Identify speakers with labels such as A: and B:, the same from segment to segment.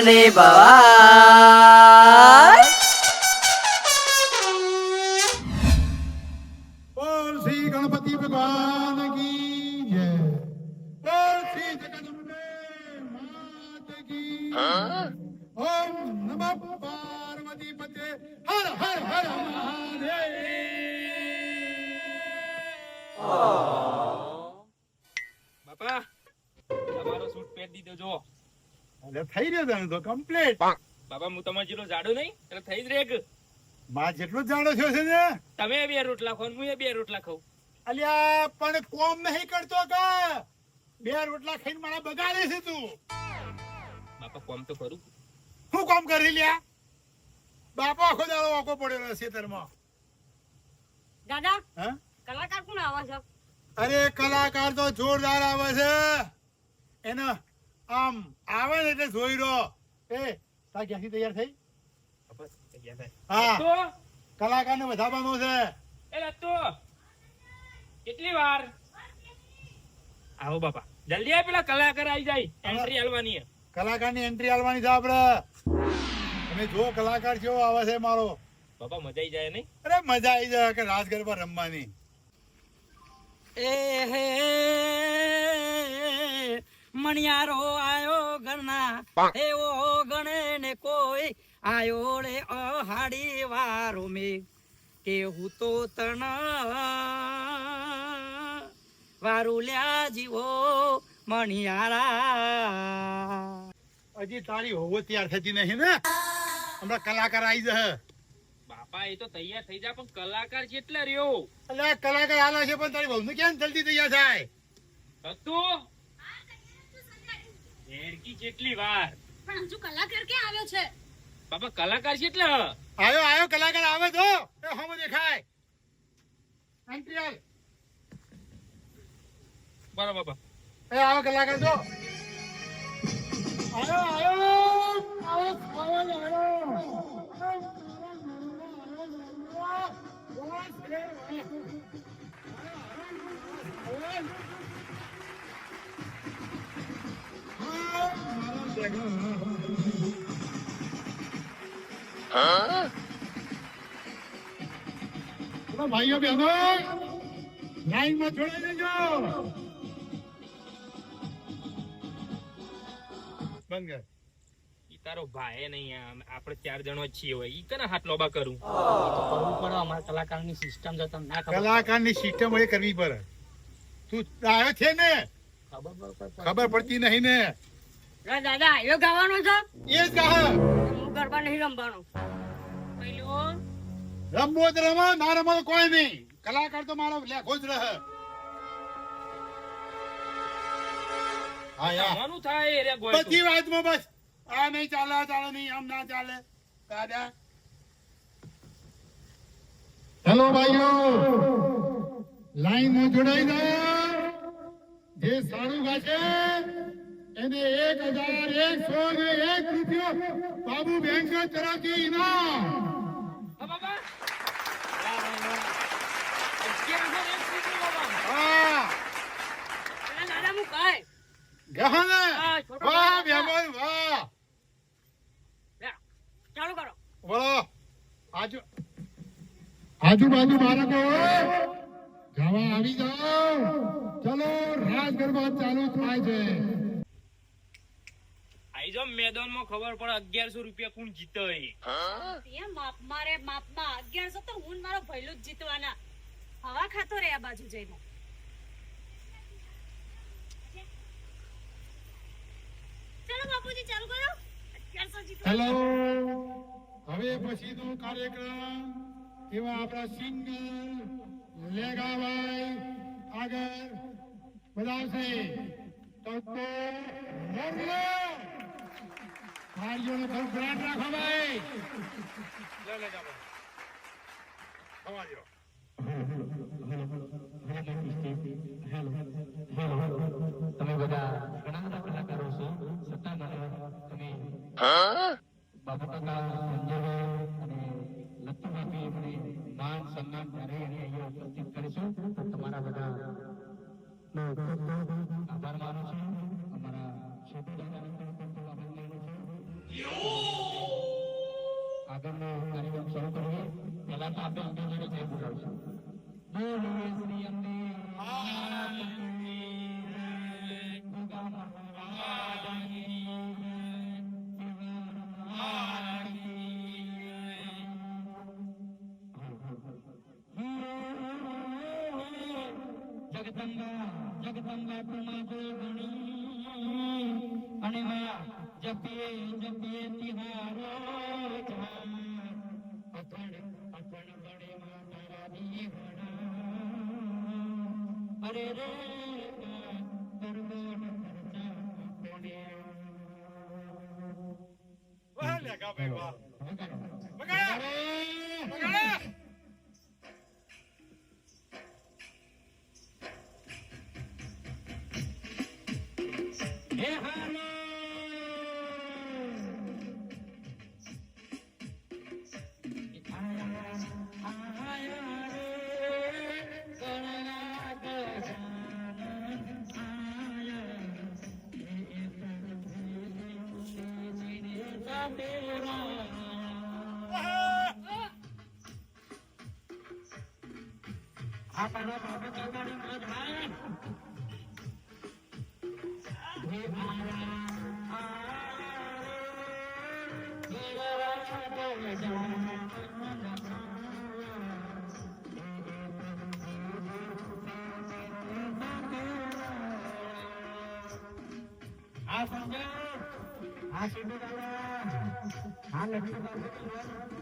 A: ની ભવાય
B: તો કમ્પ્લીટ
C: બાપા હું તમારે જેટલો જાડો નહીં એટલે થઈ જ રે કે?
B: માં જેટલું જ છો છે ને?
C: તમે બે રોટલા ખો હું બે રોટલા ખાઉં.
B: અલ્યા પણ કોમ નહીં કરતો કા? બે રોટલા ખાઈને મારા બગાડે છે તું.
C: બાપા કોમ તો કરું.
B: શું કોમ કરી લ્યા? બાપા આખો દાડો આખો પડેલો છે ખેતરમાં.
D: દાદા
B: હા?
D: કલાકાર કોણ આવે છે?
B: અરે કલાકાર તો જોરદાર આવે છે. એનો આમ આવે ને એટલે જોઈ રહ્યો. એ તાર ગેસી તૈયાર થઈ?
C: બાપા તૈયાર થાય.
B: હા.
C: તો
B: કલાકાર ને વધારવાનું છે.
C: એ લત્તો. કેટલી વાર? આવો બાપા. જલ્દી આ પેલા કલાકાર આવી જાય. એન્ટ્રી આલવાની
B: કલાકારની એન્ટ્રી આલવાની છે આપડે. તમે જો કલાકાર કેવો આવે છે મારો.
C: બાપા મજા આવી જાય નહીં?
B: અરે મજા આવી જાય કે રાજ ગરબા રમવાની.
A: એ હે મણિયારો આયો ગણના એવો ગણે ને કોઈ આયો રે અહાડી વારો મે. કે હું તો તણ વારુલ્યા જીવો મણિયારા.
B: હજી તારી હોવો તૈયાર થતી નહીં ને? હમણાં કલાકાર આવી જશે.
C: બાપા એ તો તૈયાર થઈ જાય પણ કલાકાર કેટલા રહ્યો.
B: એટલે કલાકાર આલા છે પણ તારી વહુ કેમ જલ્દી તૈયાર થાય?
C: લત્તુ હેડકી કેટલી વાર.
D: પણ હજુ કલાકાર ક્યાં આવ્યો છે?
C: બાપા કલાકાર છે
B: એટલે? આવ્યો આયો કલાકાર આવે તો. એ હમ દેખાય. એન્ટ્રી આલ.
C: બરાબર બાપા.
B: એ આવો કલાકાર જો. આયો આયો આવો આવો ચલો ભાઈઓ બહેનો લાઈનમાં જોડાઈ લેજો બંધ કર.
C: ઈ તારો ભાઈ નહીં આમ આપણે ચાર જણો છીએ હોય. ઈ કને હાથ લોબા કરું?
A: કરવું પડે અમારા કલાકારની સિસ્ટમ જો તમને ના ખબર
B: કલાકારની સિસ્ટમ એ કરવી પડે. તું આવ્યો છે ને?
A: ખબર
B: પડતી નહીં ને.
D: દાદા આવ્યો ગાવાનો છે?
B: એ જ કહે
D: હું ગરબા નહીં રમવાનો. પહેલું
B: રમવો તો રમો ના રમો તો કોઈ નહીં. કલાકાર તો મારો લેખો જ રહે. હા યા.
C: થાય રે ગોય
B: બધી વાતમાં બસ. આ નહીં ચાલે આ ચાલે નહીં આમ ના ચાલે. દાદા હેલો ભાઈઓ. લાઈનમાં જોડાઈ દો જે સારું ગાશે એને એક હજાર ને એક રૂપિયો બાબુ બેંક તરફથી ઇનામ.
C: હા બાબા. અગિયારસો ને એક રૂપિયા બાબા.
B: હા.
D: પેલા દાદા હું કહે
B: ગહને
D: હા, છોટો
B: વાહ
D: ભાઈ,
B: બેમન વાહ.
D: લે, ચાલુ કરો.
B: બોલો. આજુ આજુબાજુ બાળકો જવા આવી જાઓ. ચલો રાજ ગરબા ચાલુ થાય છે.
C: જાઓ મેદાનમાં ખબર પડે અગિયારસો રૂપિયા કોણ જીતે
D: માપ મારે માપમાં અગિયારસો તો હું મારો ભૈલું જ જીતવાના. હવા ખાતો રે આ બાજુ જઈને. ચાલો બાપુજી ચાલુ કરો.
B: હેલો હવે પછીનો કાર્યક્રમ એવા આપણા સિંગર લેગાભાઈ આગળ. બધાશે તો તો રમો તાળીઓનો ગ્રાન્ટ રાખો ભાઈ. લે લે જાવ.
E: તમે બધા ઘણા બધા કલાકારો છો. છતાં તમે બાબુ કાકા સંજયભાઈ અને લત્તુભાઈ એમને માન સન્માન જ્યારે એને અહીંયા ઉપસ્થિત કરીશું. તમારા બધા નો ખૂબ ખૂબ આભાર માનું છું. અમારા છોટુ દાદાનો પણ ખૂબ ખૂબ આભાર. માનું આગળનો કાર્યક્રમ શરૂ કરીએ પહેલા તો આપણે. જગદંબા જગદંબા અને માં જપીએ 我干了 આ સંજય આ સિદ્ધુ આ લક્ષ્મી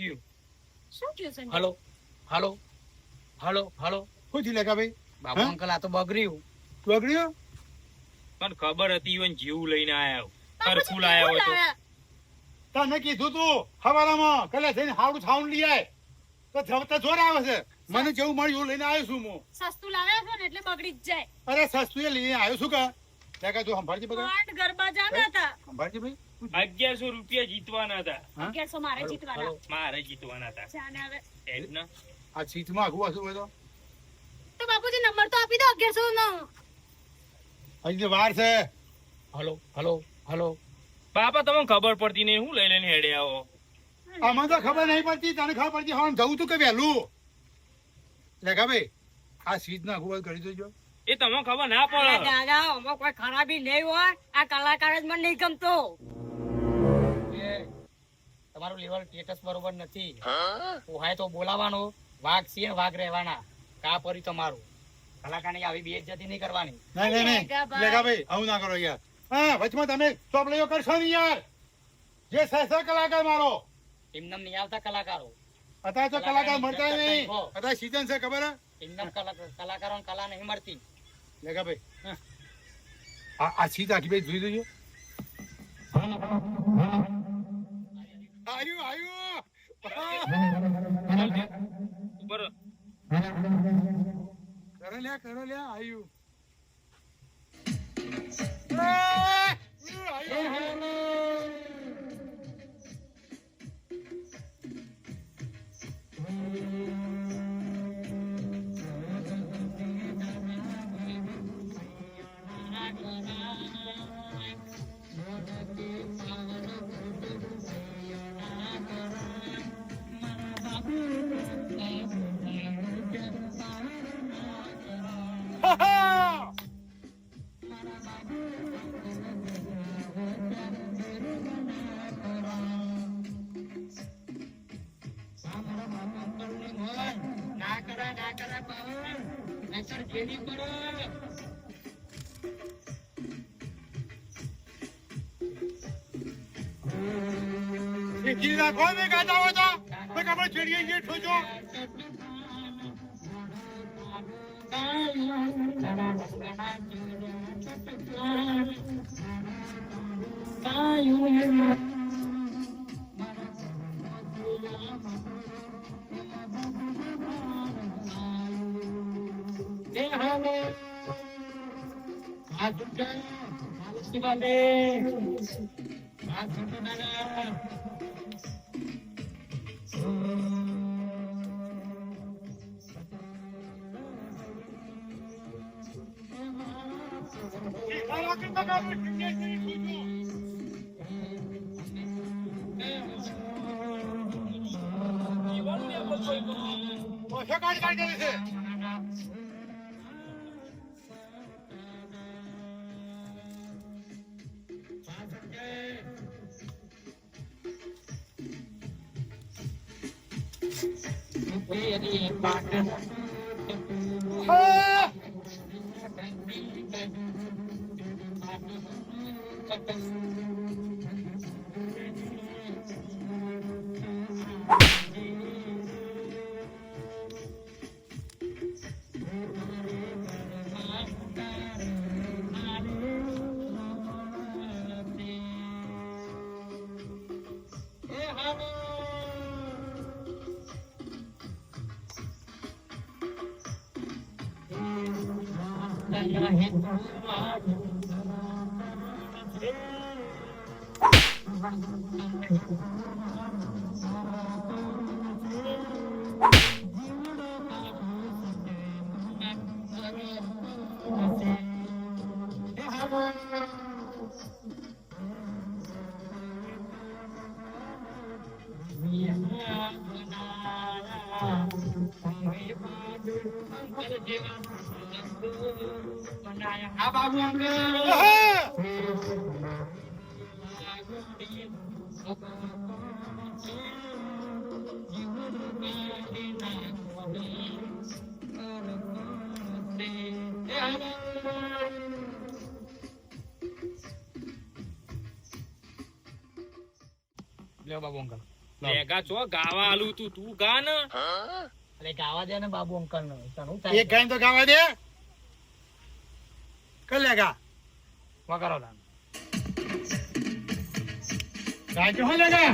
C: થયું
D: શું થયું સંજય?
C: હાલો હાલો હાલો હાલો.
B: શું થયું લેખા ભાઈ?
A: બાબુ અંકલ આ તો બગડ્યું.
B: બગડ્યું?
C: પણ ખબર હતી ઈવન જીવ લઈને આવ્યો
D: બાપુજી
C: આવ્યો લાયા હોય તો.
D: લાયા.
B: તને કીધું તું હવારામાં કલે થઈને હાવડું છાવણ લઈ આય. તો જવતા જોર આવે છે. મને જેવું મળ્યું લઈને આવ્યો છું હું.
D: સસ્તું લાવ્યા છો ને એટલે બગડી જ જાય.
B: અરે સસ્તું લઈને આવ્યો છું કે? લેખા તું સંભાળજે બધા.
D: ગરબા જાતા હતા.
B: સંભાળજે ભાઈ.
C: અગિયારસો રૂપિયા જીતવાના હતા.
D: અગિયારસો મારે જીતવાના.
C: મારે જીતવાના હતા.
B: આ સીટમાં માં હશું હોય તો?
D: તો બાપુજી નંબર તો આપી દો અગિયારસો નો
B: હજી વાર છે.
C: Hello hello hello. બાપા તમને ખબર પડતી નહીં. હું લઈ લઈને હેડે આવો.
B: આમાં તો ખબર નહીં પડતી. તને ખબર પડતી. હા જવું તું કે વહેલું. રેખા ભાઈ આ સીટ ના આઘું કરી દેજો.
C: એ તમને ખબર ના પડે.
A: દાદા કોઈ ખરાબી નહીં હોય. આ કલાકાર જ મને નહીં ગમતો. તમારું લેવલ સ્ટેટસ બરોબર નથી. પોહાય તો બોલાવાનો વાઘ છે વાઘ રહેવાના. કા પરી તમારું? કલાકારની આવી બેઇજ્જતી નહીં કરવાની.
B: નહીં નહીં નહીં.
D: લેખાભાઈ.
B: લેખાભાઈ આવું ના કરો યાર. હા વચમાં તમે ચોપલીઓ કરશો નહીં યાર. જે સહસા કલાકાર મારો.
A: એમને નહીં આવતા કલાકારો.
B: અત્યારે તો કલાકાર મળતા નહીં. અત્યારે સીઝન છે ખબર હે?
A: એમને કલાકારો કલા નહીં મળતી.
B: લેગા ભાઈ. આ આ સીટ આખી ભાઈ જોઈ દેજો આયુ આયુ.
C: ઉપર.
B: કરો લે કરો લે આયુ.
E: I'm રાખો ને ગાતા હોય તો તો આપણે ચડીએ છીએ ઠોજો เฮ้ย છે હા
C: આ બાબુ અમને લે બાબુ અંકલ ભેગા છો ગાવા આલું તું તું ગા ને
B: એટલે ગાવા દે ને બાબુ અંકલ નો
E: એક ગાય તો ગાવા દે. કર લેગા
C: વગાડો ના
E: ગાય તો હો લેગા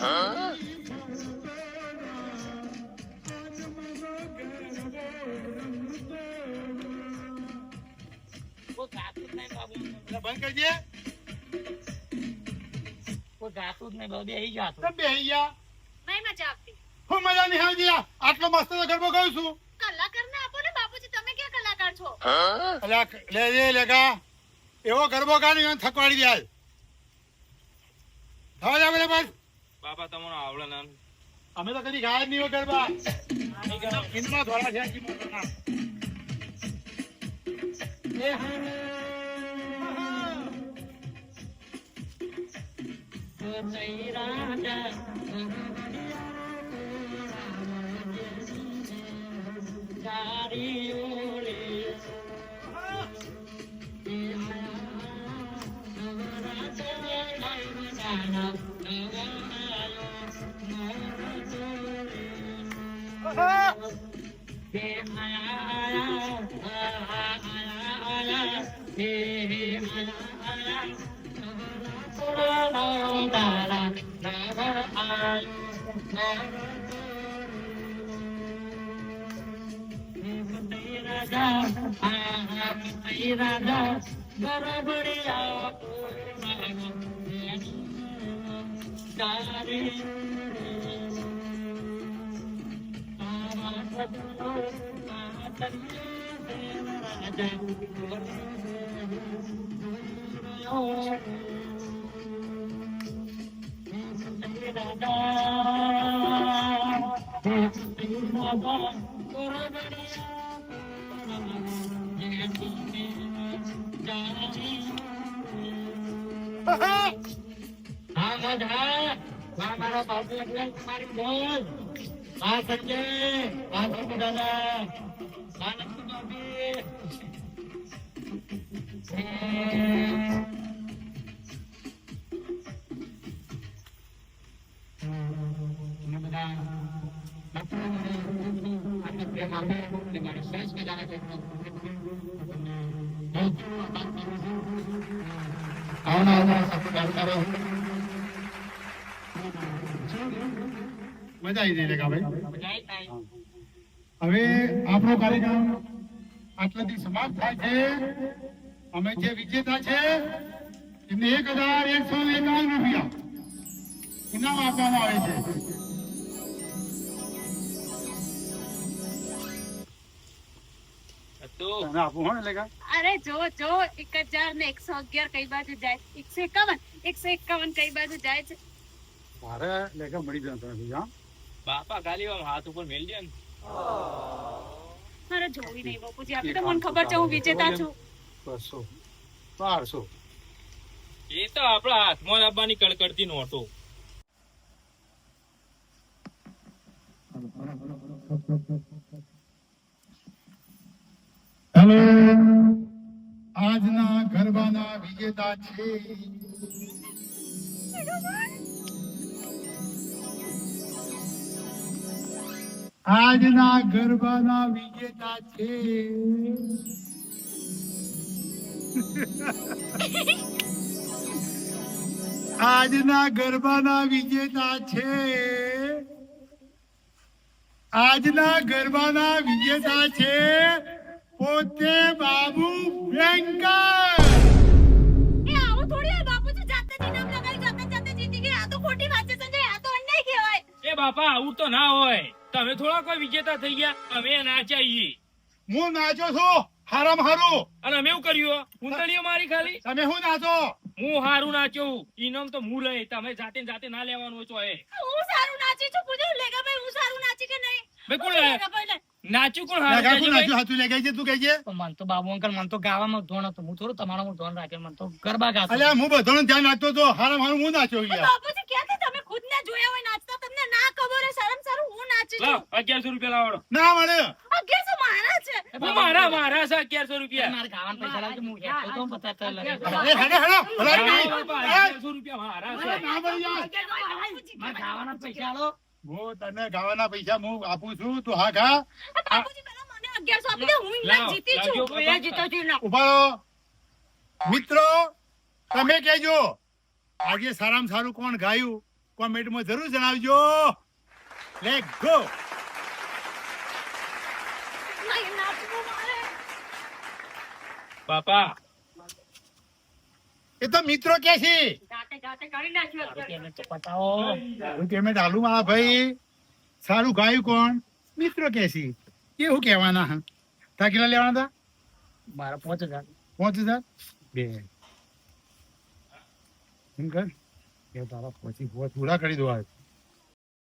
E: આજે બંધ કરજે.
B: કોઈ ગાતું જ નહીં બાબુ બેહી જાતું
E: બે બેહી ગયા.
D: નહીં મજા આવતી.
E: હું મજા નહીં આવતી આ. આટલો મસ્ત તો ગરબો કહું છું.
D: કલાકારને આપો ને બાપુજી તમે ક્યાં કલાકાર છો?
E: અલ્યા લે લે લેગા એવો ગરબો ગાડી થકવાડી જાય. થવા દે બધા બસ.
C: બાપા તમારો આવડે ના.
E: અમે તો કદી ગાય નહીં હોય ગરબા. ઇન્દ્રમાં ધોળા છે એ મોટરના.
B: Daddy, বরাবরে তারে আমার সপনো মাতন রাজা রাজা রাজা હા મધ હા માં મારા બાપુ એટલે તમારી બોલ હા સંજય હા પ્રભુ દાદા હા નક્કી બાપી Thank you. આવના આવના સપોર્ટ કરો. મજા આવી જઈ રેખા ભાઈ? હવે આપણો કાર્યક્રમ આટલાથી સમાપ્ત થાય છે. અમે જે વિજેતા છે, એમને એક હજાર એકસો એકાવન રૂપિયા ઇનામ આપવામાં આવે છે.
C: તો
B: તમે આપો હો ને લેખા
D: અરે જો જો એક હજાર ને એકસો અગિયાર કઈ બાજુ જાય? એકસો એકાવન? એકસો એકાવન કઈ બાજુ જાય છે?
B: મારે લેગા મળી જાય તમે બીજા
C: બાપા ખાલી આમ હાથ ઉપર મેલજે ને.
D: મારે જોવી નહીં બાપુજી આપી તો મને ખબર છે હું વિજેતા છું.
B: બસો. બારસો.
C: એ તો આપણા હાથમાં લાવવાની કડકડતી નોટો.
B: હેલો આજના ગરબાના વિજેતા છે. આજના ગરબાના વિજેતા છે. આજના ગરબાના વિજેતા છે. આજના ગરબાના વિજેતા છે. પોતે બાબુ ભયંકર
D: એ આવું થોડી હોય બાપુજી જાતે જ ઇનામ લગાવી જાતે જાતે જીતી ગયા આ તો ખોટી વાત છે સંજય આ તો અન્યાય કહેવાય.
C: એ બાપા આવું તો ના હોય. તમે થોડા કોઈ વિજેતા થઈ ગયા અમે નાચાઈએ.
B: હું નાચો છું હારામ હારું.
C: અને અમે એવું કર્યું કુંતળીઓ મારી ખાલી.
B: તમે હું નાચો?
C: હું હારું નાચ્યો ઇનામ તો હું લઈ તમે જાતે ને જાતે ના લેવાનું છો તો એ.
D: હું સારું નાચી છું પૂજો લેગા ભાઈ હું સારું નાચી કે નહીં?
C: ભાઈ કોણ
D: લે.
C: નાચ્યું કોણ હારું
B: લગા કોણ
C: જાજી
B: નાચ્યું છે તું કહેજે.
A: પણ મન તો બાબુ અંકલ મન તો ગાવામાં ધોન હતું. હું થોડું તમારા હું ધોન રાખે મન તો ગરબા ગાતો
B: અલ્યા હું બધાનું ધ્યાન રાખતો હતો. હારામ હારું હું નાચ્યો યાર
D: બાપુજી ક્યાંથી તમે ખુદ ને જોયા હોય નાચતા? તમને ના ખબર હોય સારું હું નાચી છું.
C: અગિયારસો રૂપિયા લાવડો
B: ના મળે.
D: અગિયારસો મારા છે.
C: મારા મારા છે અગિયારસો રૂપિયા.
A: મારે ગાવાના પૈસા લાવજો હું હેઠો તો પચાસ તો લગે.
B: અરે હેડે હેડો હલાવી
C: લાવ
B: નહીં.
C: બાપા,
B: એ,
C: અગિયારસો રૂપિયા મારા છે.
B: ના મળી જાય.
D: બાપુજી,
A: ગાવાના પૈસા આલો.
B: હું તને ગાવાના પૈસા હું આપું છું તું હા ખા
D: બાપુજી પહેલા મને અગિયારસો આપી દે હું ઇનામ
C: લાવ,
D: જીતી છું
C: લાવજો,
D: હું એ જીતો છું ઇનામ.
B: ઊભા રહો. મિત્રો તમે કેજો આજે સારામાં સારું કોણ ગાયું કોમેન્ટમાં જરૂર જણાવજો લેટ ગો.
C: બાપા
B: એ તો મિત્રો કે છે. હું પેમેન્ટ આલુ મારા ભાઈ. સારું ગાયું કોણ? મિત્રો કે છે. કેવું કહેવાના હા. તા કેટલા લેવાના હતા?
A: મારા પાંચ હજાર.
B: પાંચ હજાર? બે. એમ કર. એ તારા પછી પૂરા કરી દો આજ.